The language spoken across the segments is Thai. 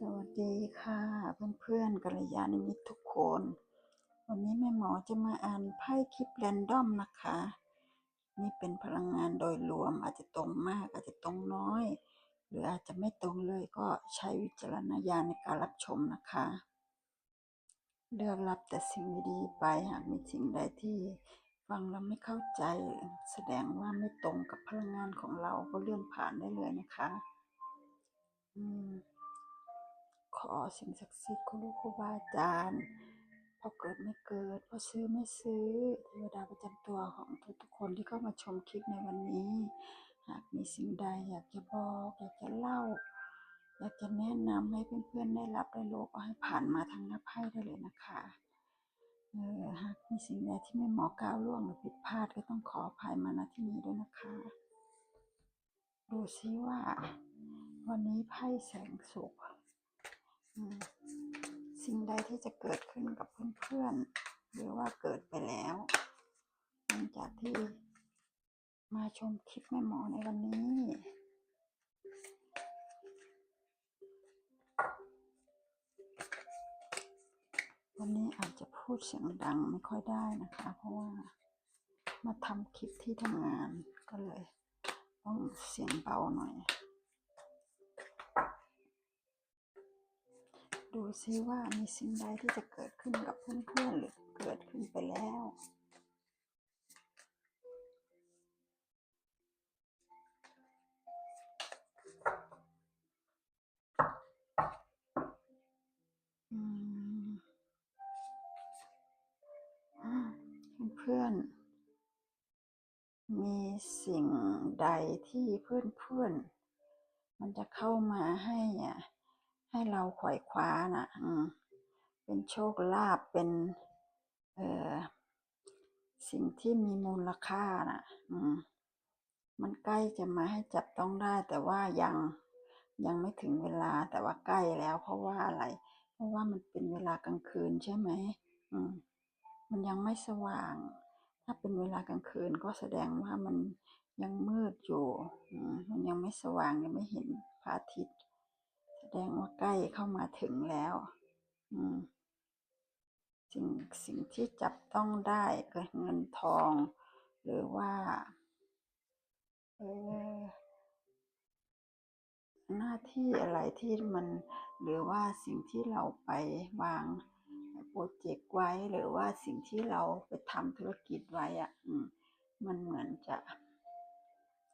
สวัสดีค่ะเพื่อนๆกัลยาณมิตรทุกคน วันนี้แม่หมอจะมาอ่านไพ่คลิปแรนดอมนะคะ นี่เป็นพลังงานโดยรวมอาจจะตรงมากอาจจะตรงน้อย หรืออาจจะไม่ตรงเลยก็ใช้วิจารณญาณในการรับชมนะคะเลือกรับแต่สิ่งดีๆไปหากมีสิ่งใดที่ฟังแล้วไม่เข้าใจ แสดงว่าไม่ตรงกับพลังงานของเราก็เลื่อนผ่านได้เลยนะคะ อืม ขอสิ่งศักดิ์สิทธิ์คุณลูครูบาอาจารย์พอเกิดไม่เกิดพอซื้อไม่ซื้อเทวดาประจำตัวของทุกๆคนที่เข้ามาชมคลิปในวันนี้ หากมีสิ่งใดอยากจะบอกอยากจะเล่า อยากจะแนะนำให้เพื่อนๆได้รับได้รู้ก็ให้ผ่านมาทางหน้าไพ่ได้เลยนะคะเออหากมีสิ่งใดที่ไม่หมอก้าวล่วงหรือผิดพลาดก็ต้องขออภัยมาณที่นี้ด้วยนะคะ ดูซิว่า วันนี้ไพ่แสงสุข สิ่งใดที่จะเกิดขึ้นกับเพื่อนๆหรือว่าเกิดไปแล้วหลังจากที่มาชมคลิปแม่หมอในวันนี้วันนี้อาจจะพูดเสียงดังไม่ค่อยได้นะคะ เพราะว่ามาทำคลิปที่ทำงานก็เลย ต้องเสียงเบาหน่อย ดูซิว่ามีสิ่งใดที่จะเกิดขึ้นกับเพื่อนๆหรือเกิดขึ้นไปแล้วเพื่อนๆมีสิ่งใดที่เพื่อนๆมันจะเข้ามาให้อะ ให้เราขวายคว้าน่ะอืมเป็นโชคลาภเป็นเอ่อสิ่งที่มีมูลค่าน่ะอืมมันใกล้จะมาให้จับต้องได้ แต่ว่ายังยังไม่ถึงเวลาแต่ว่าใกล้แล้ว เพราะว่าอะไร เพราะว่ามันเป็นเวลากลางคืนใช่ไหมอืมมันยังไม่สว่าง ถ้าเป็นเวลากลางคืนก็แสดงว่ามันยังมืดอยู่ มันยังไม่สว่างยังไม่เห็นพระอาทิตย์ ดงว่าใกล้เข้ามาถึงแล้ว อืม สิ่งสิ่งที่จับต้องได้ก็เงินทอง หรือว่า เออหน้าที่อะไรที่มัน หรือว่าสิ่งที่เราไปวางโปรเจกต์ไว้หรือว่าสิ่งที่เราไปทำธุรกิจไว้อะมันเหมือนจะ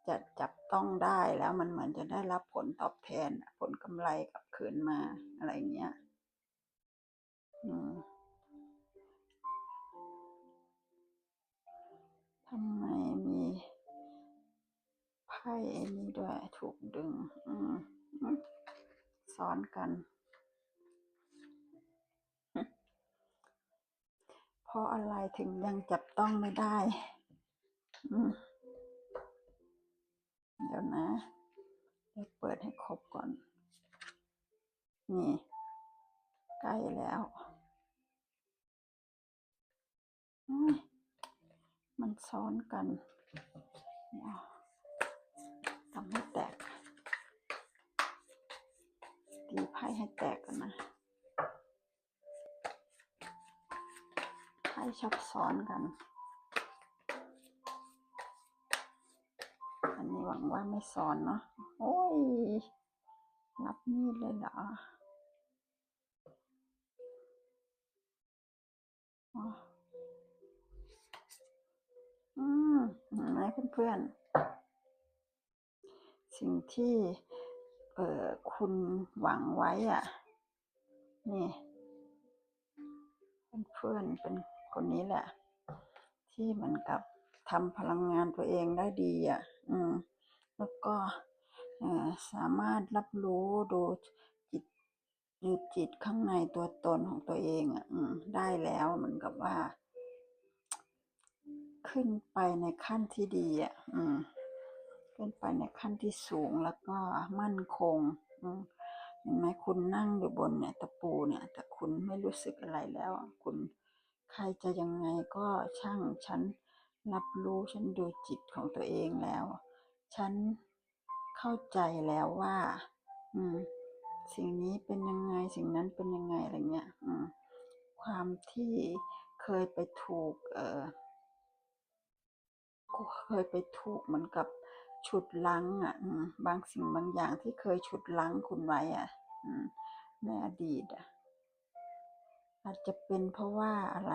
จะจับต้องได้แล้วมันเหมือนจะได้รับผลตอบแทน ผลกำไรกลับคืนมาอะไรเงี้ยทำไมมีไพ่อันนี้ด้วยถูกดึงซ้อนกัน เพราะอะไรถึงยังจับต้องไม่ได้ อืม เดี๋ยวนะเดี๋ยวเปิดให้ครบก่อน นี่ ใกล้แล้ว มันซ้อนกันทำให้แตกตีไพ่ให้แตกกันนะไพ่ชอบซ้อนกัน งว่าไม่ซ้อนเนาะ โอ้ย รับมีดเลยเหรออืมเห็นไหมเพื่อนๆ สิ่งที่ เอ่อ คุณหวังไว้อะ นี่ เพื่อนๆ เป็นคนนี้แหละ ที่เหมือนกับทำพลังงานตัวเองได้ดีอะ อืม แล้วก็สามารถรับรู้ดูจิตดูจิตข้างในตัวตนของตัวเองอะได้แล้วเหมือนกับว่า ขึ้นไปในขั้นที่ดีอะอขึ้นไปในขั้นที่สูงแล้วก็มั่นคงเห็นไหมคุณนั่งอยู่บนเนี่ยตะปูเนี่ย แต่คุณไม่รู้สึกอะไรแล้ว คุณใครจะยังไงก็ช่างฉันรับรู้ฉันดูจิตของตัวเองแล้ว ฉันเข้าใจแล้วว่า อืม สิ่งนี้เป็นยังไง สิ่งนั้นเป็นยังไงอะไรเงี้ย อืม ความที่เคยไปถูก เออเคยไปถูกเหมือนกับฉุดรั้งอะบางสิ่งบางอย่างที่เคยฉุดรั้งคุณไว้อะอืมในอดีตอะ อาจจะเป็นเพราะว่าอะไร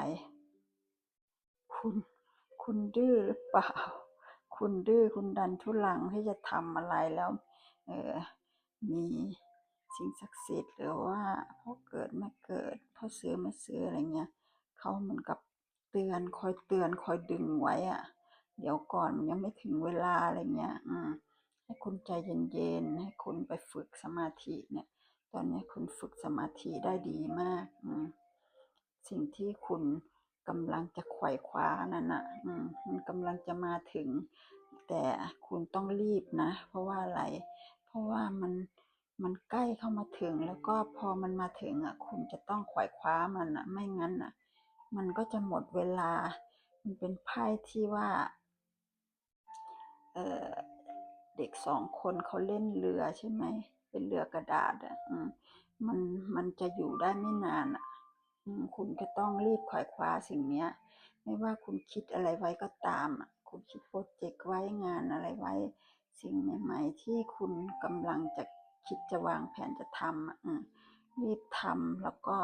คุณ คุณดื้อหรือเปล่า คุณดื้อคุณดันทุรังที่จะทำอะไรแล้วเออมีสิ่งศักดิ์สิทธิ์หรือว่าพ่อเกิดไม่เกิดพ่อซื้อไม่ซื้ออะไรเงี้ยเขาเหมือนกับเตือนคอยเตือนคอยดึงไว้อะเดี๋ยวก่อนมันยังไม่ถึงเวลาอะไรเงี้ย อืมให้คุณใจเย็นๆให้คุณไปฝึกสมาธิเนี่ย ตอนนี้คุณฝึกสมาธิได้ดีมาก อืมสิ่งที่คุณ กำลังจะไขว่คว้านั่นน่ะอืมมันกำลังจะมาถึง แต่คุณต้องรีบนะ เพราะว่าอะไร เพราะว่ามันมันใกล้เข้ามาถึง แล้วก็พอมันมาถึงอะ คุณจะต้องไขว่คว้ามันอะ ไม่งั้นอะ มันก็จะหมดเวลา มันเป็นไพ่ที่ว่าเออเด็กสองคนเขาเล่นเรือใช่ไหม เป็นเรือกระดาษอะมันมันจะอยู่ได้ไม่นานอะ คุณก็ต้องรีบขว่คว้าสิ่งเนี้ย ไม่ว่าคุณคิดอะไรไว้ก็ตาม คุณคิดโปรเจกต์ไว้งานอะไรไว้ สิ่งใหม่ๆ ที่คุณกำลังจะคิดจะวางแผนจะทำรีบทำแล้วก็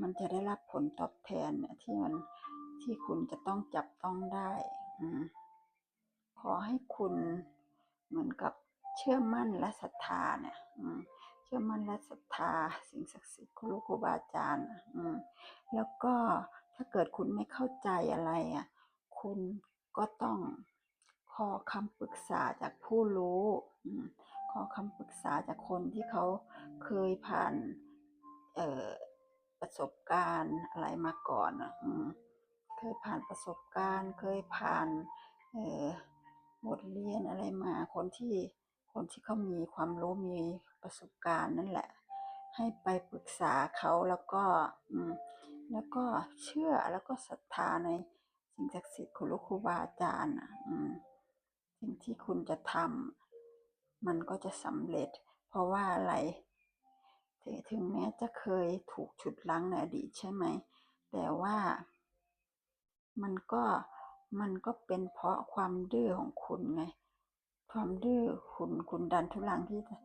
มันจะได้รับผลตอบแทนที่มันที่คุณจะต้องจับต้องได้ขอให้คุณเหมือนกับเชื่อมั่นและศรัทธาเนี่ย ชื่อมั่นและศรัทธาสิ่งศักดิ์สิทธิ์ครูครูบาอาจารย์อืมแล้วก็ถ้าเกิดคุณไม่เข้าใจอะไรอะคุณก็ต้องขอคำปรึกษาจากผู้รู้อืมขอคำปรึกษาจากคนที่เขาเคยผ่านเอ่อประสบการณ์อะไรมาก่อนอะอืมเคยผ่านประสบการณ์ เคยผ่านเอ่อบทเรียนอะไรมาคนที่ คนที่เขามีความรู้มีประสบการณ์นั่นแหละ ให้ไปปรึกษาเขาแล้วก็อืมแล้วก็เชื่อแล้วก็ศรัทธาในสิ่งศักดิ์สิทธิ์ครูครูบาอาจารย์อืมสิ่งที่คุณจะทำมันก็จะสำเร็จ เพราะว่าอะไรถึงถึงแม้จะเคยถูกฉุดรั้งในอดีตใช่ไหม แต่ว่ามันก็มันก็เป็นเพราะความดื้อของคุณไง ความดื้อคุณคุณดันทุรังที่จะ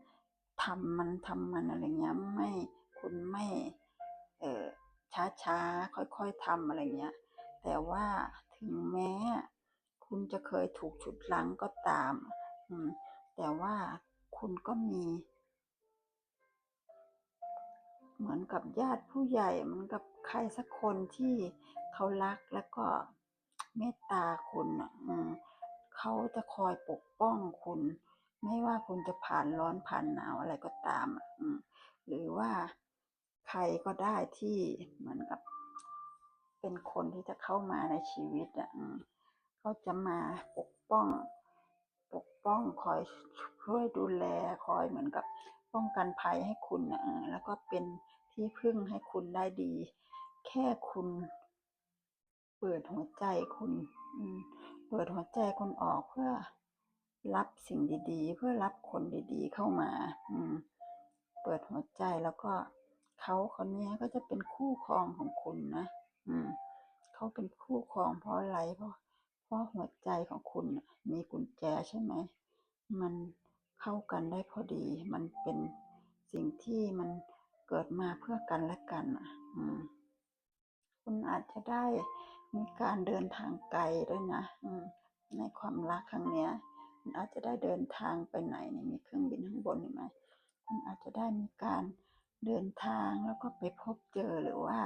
ทำมันทำมันอะไรเงี้ยไม่คุณไม่เออช้าๆค่อยๆทำอะไรเงี้ย แต่ว่าถึงแม้ คุณจะเคยถูกฉุดรั้งก็ตาม อืม แต่ว่าคุณก็มี เหมือนกับญาติผู้ใหญ่เหมือนกับใครสักคนที่เขารักแล้วก็เมตตาคุณอะ อืม เขาจะคอยปกป้องคุณ ไม่ว่าคุณจะผ่านร้อนผ่านหนาวอะไรก็ตามอืมหรือว่าใครก็ได้ที่เหมือนกับ เป็นคนที่จะเข้ามาในชีวิตอะเขาจะมาปกป้อง ปกป้องคอยช่วยดูแลคอยเหมือนกับป้องกันภัยให้คุณน่ะแล้วก็เป็นที่พึ่งให้คุณได้ดี แค่คุณ ปิดหัวใจคุณเปิดหัวใจคุณออกเพื่อรับสิ่งดีๆ เพื่อรับคนดีๆเข้ามาอืมเปิดหัวใจแล้วก็เขาคนนี้ก็จะเป็นคู่ครองของคุณนะอืมเขาเป็นคู่ครองเพราะอะไรเพราะเพราะหัวใจของคุณมีกุญแจใช่ไหม มันเข้ากันได้พอดี มันเป็นสิ่งที่มันเกิดมาเพื่อกันและกันอะ อืม คุณอาจจะได้ มีการเดินทางไกลด้วยนะในความรักครั้งเนี้ยคุณอาจจะได้เดินทางไปไหนเนี่ยมีเครื่องบินข้างบนเห็นไหมคุณอาจจะได้มีการเดินทางแล้วก็ไปพบเจอหรือว่า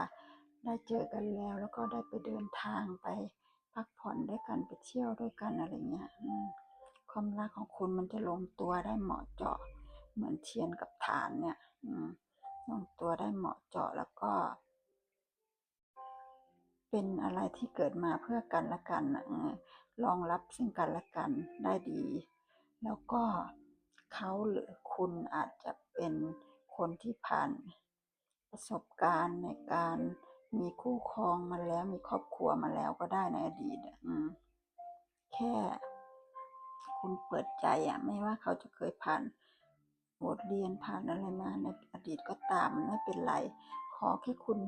ได้เจอกันแล้วแล้วก็ได้ไปเดินทางไปพักผ่อนด้วยกันไปเที่ยวด้วยกันอะไรเงี้ยความรักของคุณมันจะลงตัวได้เหมาะเจาะ เหมือนเทียนกับถ่านเนี่ยลงตัวได้เหมาะเจาะแล้วก็ เป็นอะไรที่เกิดมาเพื่อกันและกันรองรับซึ่งกันและกันได้ดี แล้วก็เขาหรือคุณอาจจะเป็นคนที่ผ่านประสบการณ์ในการมีคู่ครองมาแล้วมีครอบครัวมาแล้วก็ได้ในอดีตอืมแค่คุณเปิดใจอะไม่ว่าเขาจะเคยผ่านบทเรียนผ่านอะไรมาในอดีตก็ตามไม่เป็นไร ขอแค่คุณ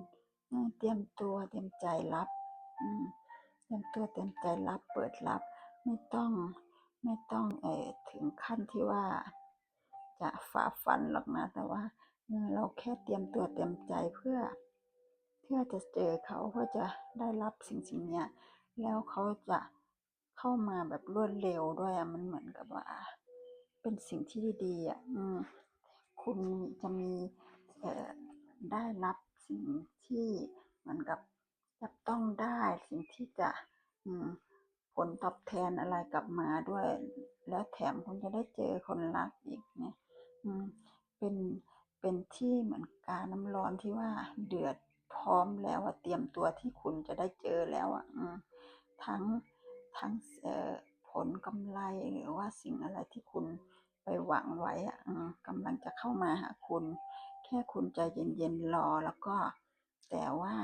เตรียมตัวเตรียมใจรับอืเตรียมตัวเตรียมใจรับเปิดรับ ไม่ต้องไม่ต้องเออถึงขั้นที่ว่า จะฝ่าฟันหรอกนะแต่ว่าเราแค่เตรียมตัวเตรียมใจเพื่อ เพื่อจะเจอเขาเพื่อจะได้รับสิ่งสิ่งเนี้ยแล้วเขาจะเข้ามาแบบรวดเร็วด้วยมันเหมือนกับว่า เป็นสิ่งที่ดีอะอืมคุณจะมีเอ่อได้รับ สิ่งที่เหมือนกับจับต้องได้สิ่งที่จะผลตอบแทนอะไรกลับมาด้วย แล้วแถมคุณจะได้เจอคนรักอีกเนี่ยเป็นเป็นที่เหมือนกาน้ำร้อนที่ว่าเดือดพร้อมแล้วอะเตรียมตัวที่คุณจะได้เจอแล้วอะทั้งทั้งผลกำไรหรือว่าสิ่งอะไรที่คุณไปหวังไว้อะกำลังจะเข้ามาหาคุณ ค่คุณใจเย็นๆรอแล้วก็ แต่ว่า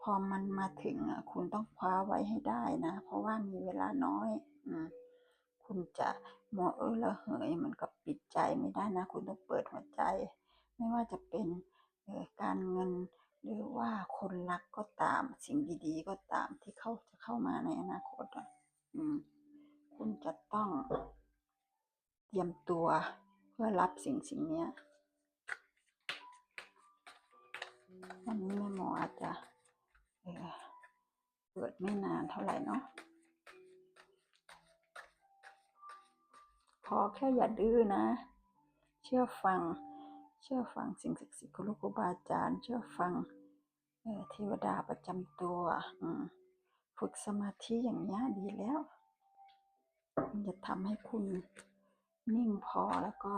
พอมันมาถึงอะ คุณต้องคว้าไว้ให้ได้นะ เพราะว่ามีเวลาน้อย อืมคุณจะมัวเออระเหยมือนกับปิดใจไม่ได้นะ คุณต้องเปิดหัวใจ ไม่ว่าจะเป็นออการเงินหรือว่าคนรักก็ตามสิ่งดีๆ ก็ตามที่เขาจะเข้ามาในอนาคตอะคุณจะต้องเตรียมตัวเพื่อรับสิ่งสิ่งนี้ ยวันนี้แม่หมออาจจะเปิดไม่นานเท่าไหร่เนาะขอแค่อย่าดื้อนะ เชื่อฟัง เชื่อฟังสิ่งศักดิ์สิทธิ์ครูครูบาอาจารย์ เชื่อฟังเทวดาประจำตัวอืฝึกสมาธิอย่างเงี้ดีแล้ว มันจะทำให้คุณนิ่งพอแล้วก็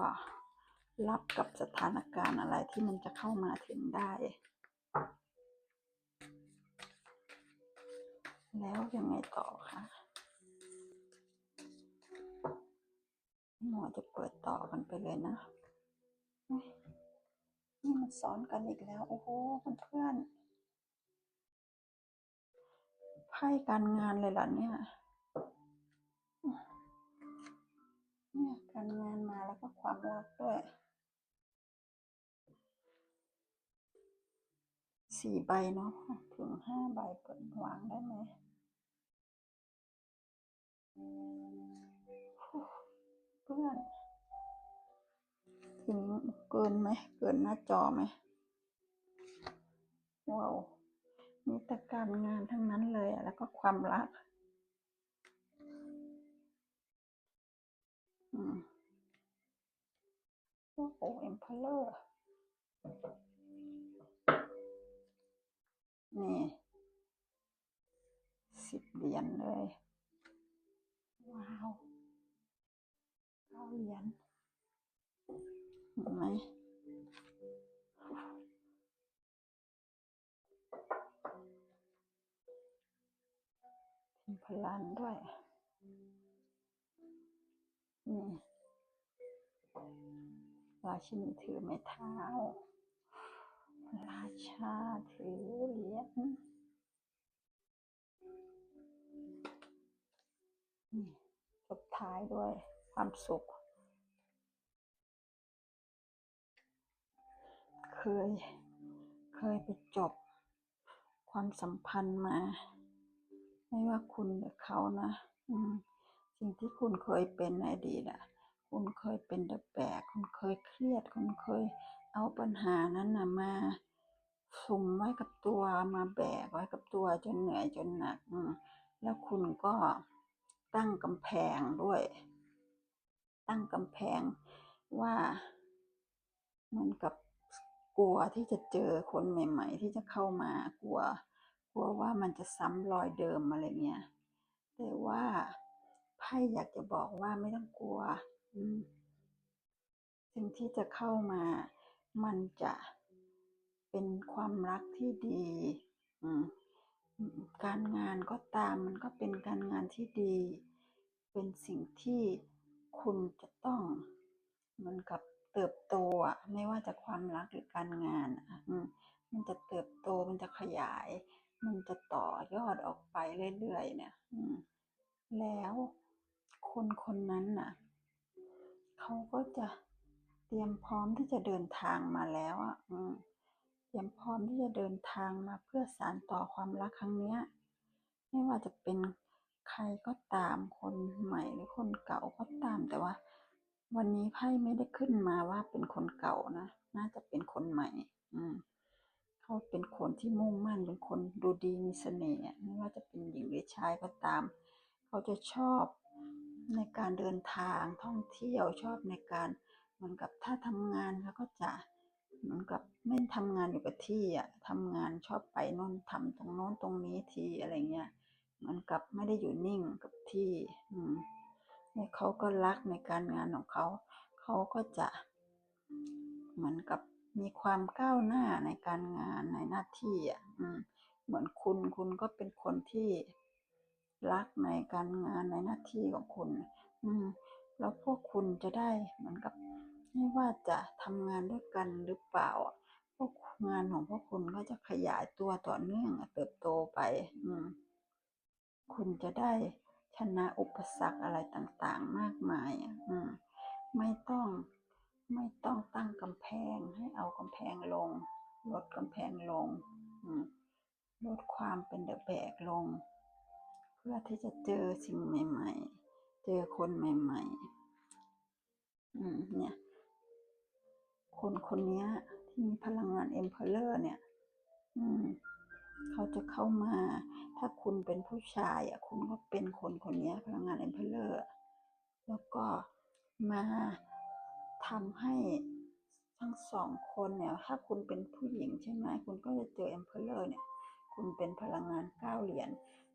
รับกับสถานการณ์อะไรที่มันจะเข้ามาถึงได้ แล้วยังไงต่อคะหมอจะเปิดต่อกันไปเลยนะนี่มันสอนกันอีกแล้ว โอ้โหเพื่อนๆไพ่การงานเลยเหรอเนี่ยเนี่ยการงานมาแล้วก็ความรักด้วย สี่ใบเนาะถึงห้าใบเปิดวางได้ไหมเพื่อนถึงเกินไหม เกินหน้าจอไหมว้าวมีแต่การงานทั้งนั้นเลยแล้วก็ความรักอืมโอ้โหเอ็มพลเลอร์ นี่สิบเหรียญเลย ว้าวเก้าเหรียญเห็นไหมเป็นพลันด้วย นี่ราชินีถือไม้เท้า ราชาถือเหรียญนี่จบท้ายด้วยความสุข เคย เคยไปจบ ความสัมพันธ์มา ไม่ว่าคุณหรือเขานะสิ่งที่คุณเคยเป็นในอดีตอะคุณเคยเป็นเดอะแบกคุณเคยเครียด คุณเคย เอาปัญหานั้นนะมาสุมไว้กับตัวมาแบกไว้กับตัวจนเหนื่อยจนหนัก แล้วคุณก็ตั้งกำแพงด้วย ตั้งกำแพงว่าเหมือนกับกลัวที่จะเจอคนใหม่ ๆ ที่จะเข้ามากลัว กลัวว่ามันจะซ้ำรอยเดิมอะไรเงี้ยแต่ว่าไพ่อยากจะบอกว่าไม่ต้องกลัวสิ่งที่จะเข้ามา มันจะเป็นความรักที่ดีการงานก็ตามมันก็เป็นการงานที่ดี เป็นสิ่งที่คุณจะต้องเหมือนกับเติบโตอะไม่ว่าจะความรักหรือการงานอะมันจะเติบโตมันจะขยาย มันจะต่อยอดออกไปเรื่อยๆเนี่ยแล้วคนคนนั้นน่ะเขาก็จะ เตรียมพร้อมที่จะเดินทางมาแล้วอะอืมเตรียมพร้อมที่จะเดินทางมาเพื่อสานต่อความรักครั้งเนี้ย ไม่ว่าจะเป็นใครก็ตามคนใหม่หรือคนเก่าก็ตามแต่ว่า วันนี้ไพ่ไม่ได้ขึ้นมาว่าเป็นคนเก่านะน่าจะเป็นคนใหม่ อืมเขาเป็นคนที่มุ่งมั่นเป็นคนดูดีมีเสน่ห์ไม่ว่าจะเป็นหญิงหรือชายก็ตาม เขาจะชอบในการเดินทางท่องเที่ยวชอบในการ เหมือนกับถ้าทำงานเขาก็จะเหมือนกับไม่ทำงานอยู่กับที่อะทำงานชอบไปโน่นทำตรงโน้นตรงนี้ทีอะไรเงี้ยเหมือนกับไม่ได้อยู่นิ่งกับที่อืมเนี่ยเขาก็รักในการงานของเขา เขาก็จะ เหมือนกับมีความก้าวหน้าในการงานในหน้าที่อะอืมเหมือนคุณคุณก็เป็นคนที่รักในการงานในหน้าที่ของคุณ อืม แล้วพวกคุณจะได้เหมือนกับ ไม่ว่าจะทำงานด้วยกันหรือเปล่าอะพวกงานของพวกคุณก็จะขยายตัวต่อเนื่องเติบโตไป อืม คุณจะได้ชนะอุปสรรคอะไรต่างๆ มากมายอะอืม ไม่ต้องไม่ต้องตั้งกำแพงให้เอากำแพงลง ลดกำแพงลง อืมลดความเป็นเดอะแบกลง เพื่อที่จะเจอสิ่งใหม่ ๆ เจอคนใหม่ ๆ อืมเนี่ย คนคนนี้ที่มีพลังงานเอ็มเพลเลอร์เนี่ย อืม เขาจะเข้ามา ถ้าคุณเป็นผู้ชายอะ คุณก็เป็นคนคนนี้พลังงานเอ็มเพลเลอร์ แล้วก็มาทำให้ทั้งสองคนเนี่ย ถ้าคุณเป็นผู้หญิงใช่ไหมคุณก็จะเจอเอ็มเพลเลอร์เนี่ย คุณเป็นพลังงานเก้าเหรียญ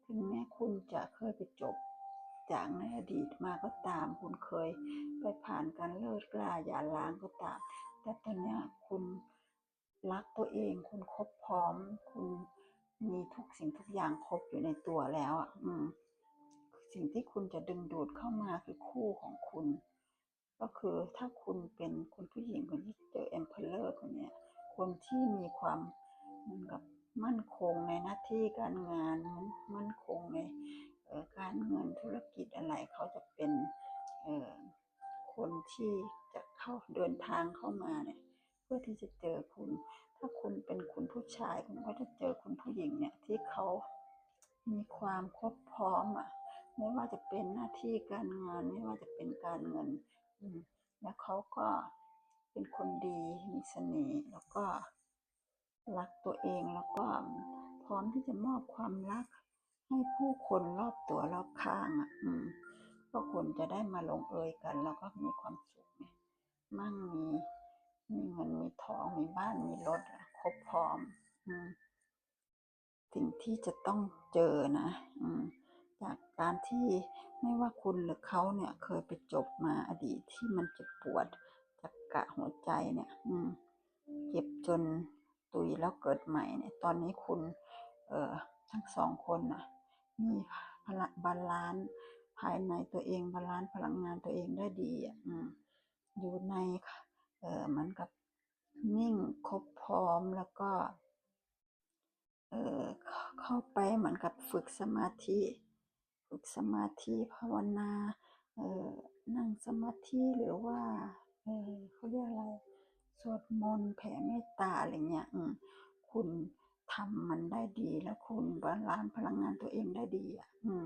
ถึงแม้คุณจะเคยไปจบจากในอดีตมาก็ตาม คุณเคยไปผ่านการเลิกลาหย่าร้างก็ตาม แต่ตอนนี้คุณรักตัวเอง คุณครบพร้อม คุณมีทุกสิ่งทุกอย่างครบอยู่ในตัวแล้วอะอืมสิ่งที่คุณจะดึงดูดเข้ามาคือคู่ของคุณ ก็คือถ้าคุณเป็นคุณผู้หญิงคนที่เจอเอ็มเพลเลอร์คนนี้คนที่มีความเหมือนกับมั่นคงในหน้าที่การงานมั่นคงในการเงินธุรกิจอะไรเขาจะเป็นคนที่ เข้าเดินทางเข้ามาเนี่ย เพื่อที่จะเจอคุณ ถ้าคุณเป็นคุณผู้ชายคุณก็จะเจอคุณผู้หญิงเนี่ยที่เขามีความครบพร้อมอะ ไม่ว่าจะเป็นหน้าที่การงานไม่ว่าจะเป็นการเงิน อืมแล้วเขาก็เป็นคนดีมีเสน่ห์แล้วก็รักตัวเองแล้วก็พร้อมที่จะมอบความรักให้ผู้คนรอบตัวรอบข้างอะ อืมก็คุณจะได้มาลงเอยกัน แล้วก็มีความสุข มั่งมีมีเงินมีทองมีบ้านมีรถครบพร้อมอืมสิ่งที่จะต้องเจอนะอืมจากการที่ไม่ว่าคุณหรือเขาเนี่ย เคยไปจบมาอดีตที่มันเจ็บปวดจากกะหัวใจเนี่ยอืมเจ็บจนตุยแล้วเกิดใหม่เนี่ย ตอนนี้คุณ เอ่อทั้งสองคนน่ะมีพละบาลานซ์ภายในตัวเองบาลานซ์พลังงานตัวเองได้ดีอะ อืม อยู่ในเออเหมือนกับนิ่งครบพร้อมแล้วก็เออเข้าไปเหมือนกับฝึกสมาธิ ฝึกสมาธิภาวนาเออนั่งสมาธิหรือว่าเออเขาเรียกอะไรสวดมนต์แผ่เมตตาอะไรเงี้ยอืมคุณทำมันได้ดีแล้วคุณบาลานพลังงานตัวเองได้ดีอะอืม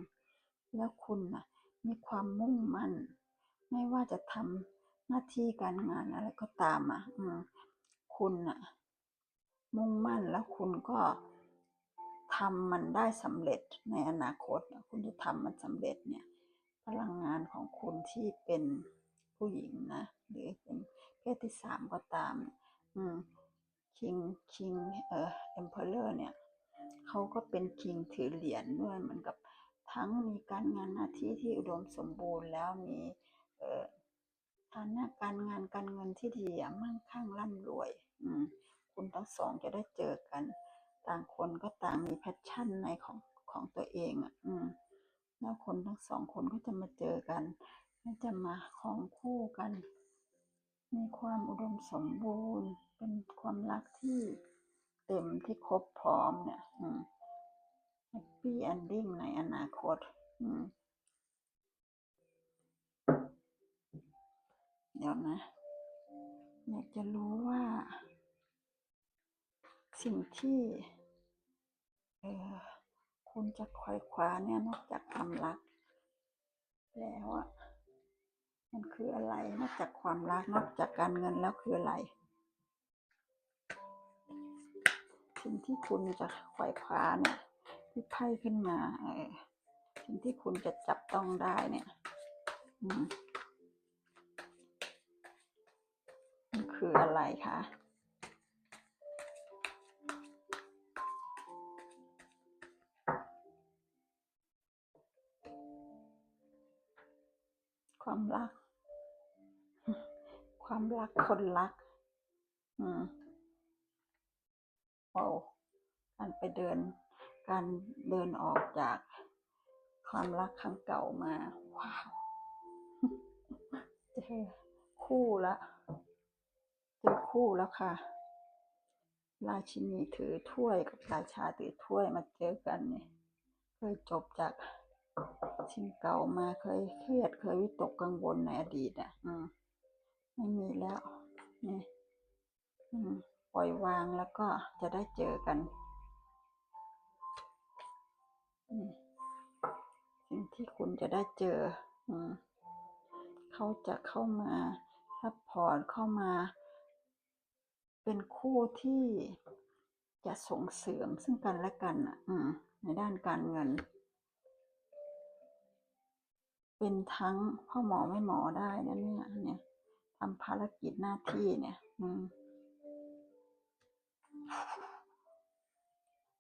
แล้วคุณน่ะมีความมุ่งมั่น ไม่ว่าจะทำ หน้าที่การงานอะไรก็ตามอะ อืม คุณน่ะ มุ่งมั่นแล้วคุณก็ทำมันได้สำเร็จในอนาคตอะคุณจะทำมันสำเร็จเนี่ย พลังงานของคุณที่เป็นผู้หญิงนะหรือเป็นเพศที่สามก็ตาม อืมคิงคิงเอ่อเอ็มเพลเลอร์เนี่ยเขาก็เป็นคิงถือเหรียญด้วยเหมือนกับทั้งมีการงานหน้าที่ที่อุดมสมบูรณ์แล้วมีเอ่อ ฐานะการงานการเงินที่ดีอะมั่งคั่งร่ำรวย อืม คุณทั้งสองจะได้เจอกัน ต่างคนก็ต่างมีแพชชั่นในของของตัวเองอะ อืม แล้วคนทั้งสองคนก็จะมาเจอกันและจะมาครองคู่กัน มีความอุดมสมบูรณ์ เป็นความรักที่เต็มที่ครบพร้อมเนี่ย อืมแฮปปี้เอนดิ้งในอนาคต อืม เดี๋ยวนะ อยากจะรู้ว่า สิ่งที่เออคุณจะคอยคว้าเนี่ยนอกจากความรัก แล้วอะมันคืออะไรนอกจากความรักนอกจากการเงินแล้วคืออะไร สิ่งที่คุณจะคอยคว้าเนี่ยที่ไพ่ขึ้นมาเออสิ่งที่คุณจะจับต้องได้เนี่ย อืม คืออะไรคะความรัก ความรักคนรัก อืมโอ้การไปเดิน การเดินออกจากความรักครั้งเก่ามา ว้าว เจอคู่ละ คู่แล้วค่ะ ราชินีถือถ้วยกับราชาถือถ้วยมาเจอกันเนี่ยเคยจบจากสิ่งเก่ามาเคยเครียดเคยวิตกกังวลในอดีตอะ อืมไม่มีแล้วนี่อืมปล่อยวางแล้วก็จะได้เจอกันสิ่งที่คุณจะได้เจอ อืมเขาจะเข้ามาซัพพอร์ตเข้ามา เป็นคู่ที่จะส่งเสริมซึ่งกันและกันอะอืมในด้านการเงิน เป็นทั้งพ่อหมอไม่หมอได้นะเนี่ยเนี่ยทำภารกิจหน้าที่เนี่ยอืม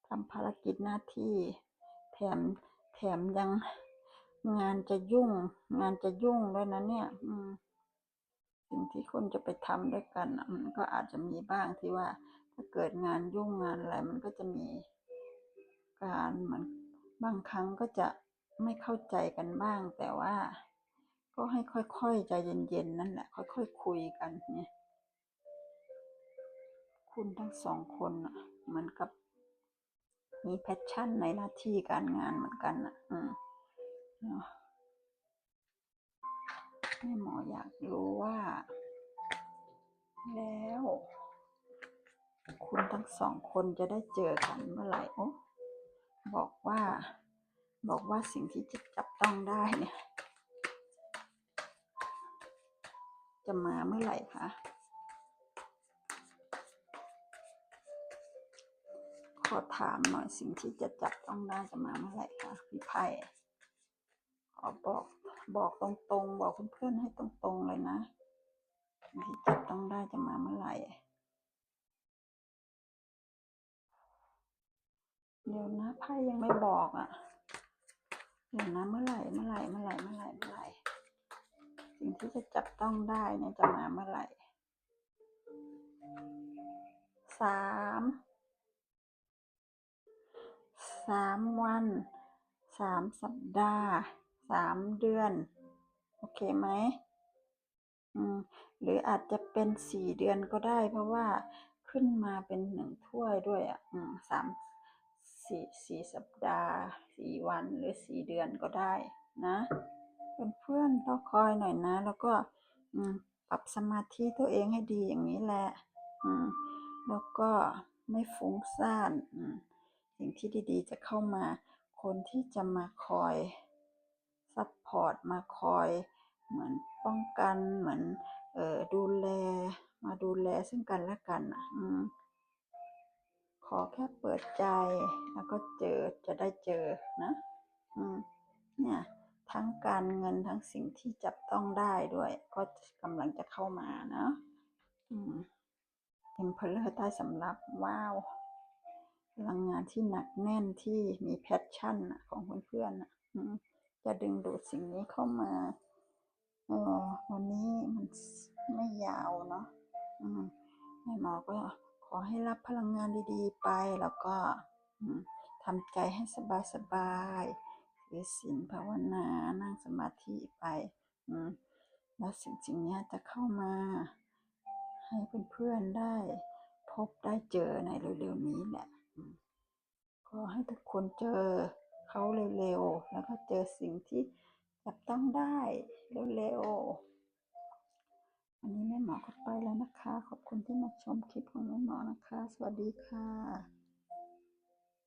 ทำภารกิจหน้าที่ แถมแถมยังงานจะยุ่ง งานจะยุ่งด้วยนะเนี่ย อืม สิ่งที่คุณจะไปทำด้วยกันมันก็อาจจะมีบ้างที่ว่าถ้าเกิดงานยุ่งงานอะไรมันก็จะมีการเหมือนบางครั้งก็จะไม่เข้าใจกันบ้าง แต่ว่า ก็ให้ค่อยๆใจเย็นๆนั่นแหละ ค่อยๆคุยกันเนี่ยคุณทั้งสองคนน่ะเหมือนกับ มีแพชชั่นในหน้าที่การงานเหมือนกันน่ะ อืม เนาะแม่หมออยากรู้ว่า แล้ว คุณทั้งสองคนจะได้เจอกันเมื่อไหร่โอ้บอกว่า บอกว่าสิ่งที่จะจับต้องได้เนี่ย จะมาเมื่อไหร่คะขอถามหน่อยสิ่งที่จะจับต้องได้จะมาเมื่อไหร่คะพี่ไพ่ขอบอก บอกตรงๆ บอกเพื่อนๆให้ตรงๆเลยนะสิ่งที่จับต้องได้จะมาเมื่อไหร่ เดี๋ยวนะไพ่ยังไม่บอกอะ เดี๋ยวนะเมื่อไหร่เมื่อไหร่เมื่อไหร่เมื่อไหร่เมื่อไหร่ สิ่งที่จะจับต้องได้เนี่ยจะมาเมื่อไหร่สามสามวันสามสัปดาห์ สามเดือน โอเคไหมอืมหรืออาจจะเป็นสี่เดือนก็ได้ เพราะว่าขึ้นมาเป็นหนึ่งถ้วยด้วยอะอืมสามสี่สี่สัปดาห์สี่วันหรือสี่เดือนก็ได้นะเพื่อนๆรอคอยหน่อยนะ แล้วก็อืมปรับสมาธิตัวเองให้ดีอย่างนี้แหละอืมแล้วก็ไม่ฟุ้งซ่านอืมสิ่งที่ดีๆจะเข้ามาคนที่จะมาคอย พอร์ตมาคอยเหมือนป้องกันเหมือนเออดูแลมาดูแลซึ่งกันและกันอะขอแค่เปิดใจแล้วก็เจอจะได้เจอนะอืมเนี่ยทั้งการเงินทั้งสิ่งที่จับต้องได้ด้วย ก็กำลังจะเข้ามาเนาะอืม Emperor ใต้สำรับว้าวพลังงานที่หนักแน่นที่มีแพชชั่นของเพื่อนๆน่ะ จะดึงดูดสิ่งนี้เข้ามา เออวันนี้มันไม่ยาวเนาะอืมแม่หมอก็ขอให้รับพลังงานดีๆไปแล้วก็ทำใจให้สบายๆถือศีลภาวนานั่งสมาธิไปแล้วสิ่งสิ่งนี้จะเข้ามา ให้เพื่อนๆได้ พบได้เจอในเร็วๆนี้แหละขอให้ทุกคนเจอ เขาเร็วๆ แล้วก็เจอสิ่งที่จับต้องได้เร็วอันนี้แม่หมอก็ไปแล้วนะคะ ขอบคุณที่มาชมคลิปของแม่หมอนะคะ สวัสดีค่ะ